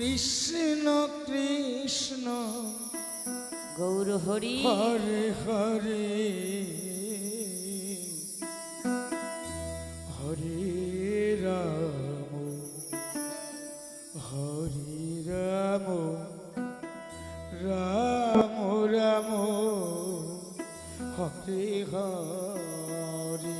কৃষ্ণ কৃষ্ণ। গৌর হরি। হরে হরে। হরে রাম হরে রাম রাম রাম। হরে হরে।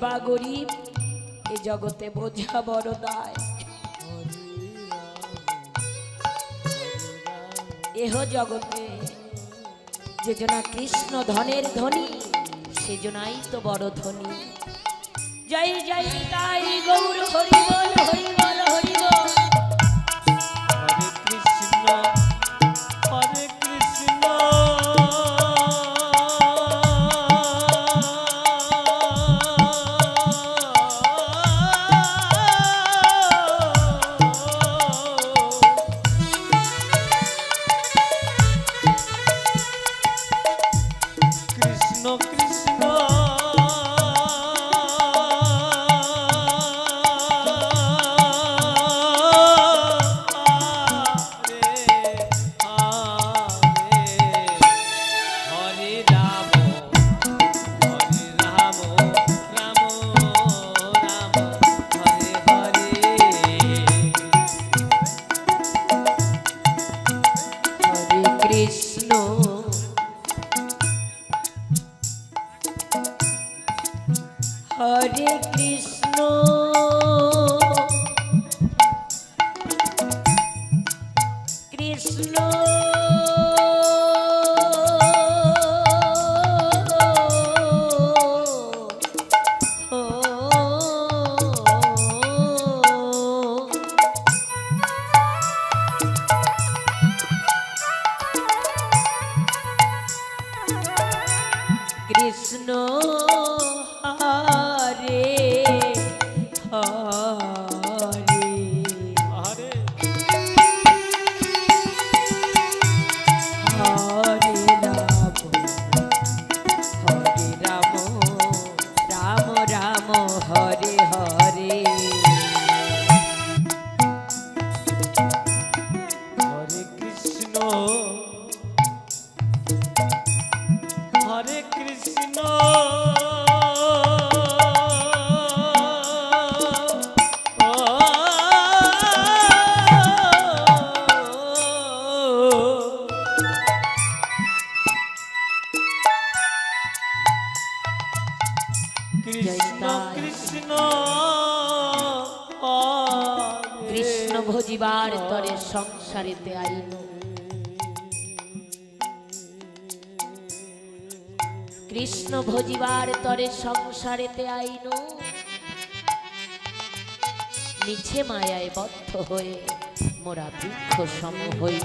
ধনী কে বা গরিব এ জগতে বোঝা বড় দায়। এহ জগতে যেজনা কৃষ্ণ ধনের ধনী সেজনাই তো বড় ধনী। জয় জয়, তাই গৌর হরি বল কৃষ্ণ হরে কৃষ্ণ কৃষ্ণ কৃষ্ণ। কৃষ্ণ কৃষ্ণ কৃষ্ণ ভজিবার তরে সংসারেতে আইন কৃষ্ণ ভজিবার তরে সংসারেতে আইন। মিছে মায়ায় বদ্ধ হয়ে মোরা বৃক্ষ সম হইল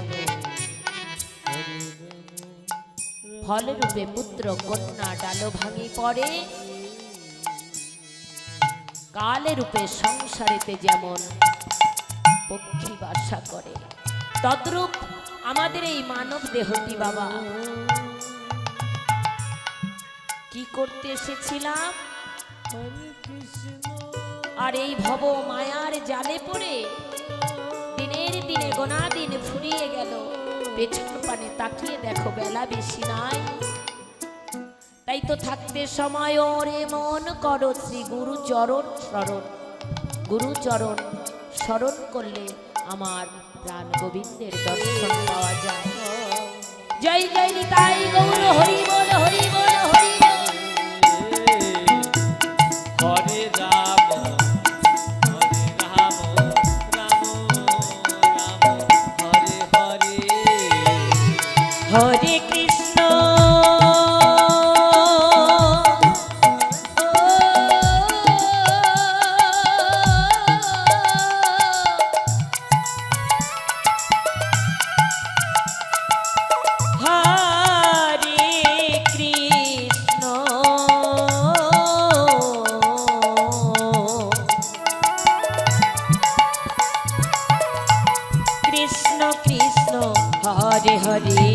ফলরূপে পুত্র কন্যা ডালো ভাঙি পড়ে। কালে রূপে সংসারেতে যেমন পক্ষী বাসা করে, তদ্রূপ আমাদের এই মানব দেহটি বাবা। কি করতে এসেছিলাম? আর এই ভব মায়ার জালে পড়ে দিনের দিনে গোনা দিন ফুরিয়ে গেল। পেছন পানে তাকিয়ে দেখো বেলা বেশি নাই। তাই তো থাকতে সময় ওরে মন করো শ্রী গুরু চরণ স্মরণ গুরু চরণ স্মরণ করলে আমার প্রাণ গোবিন্দের দর্শন পাওয়া যায়। জয় জয় নিতাই গৌর হরি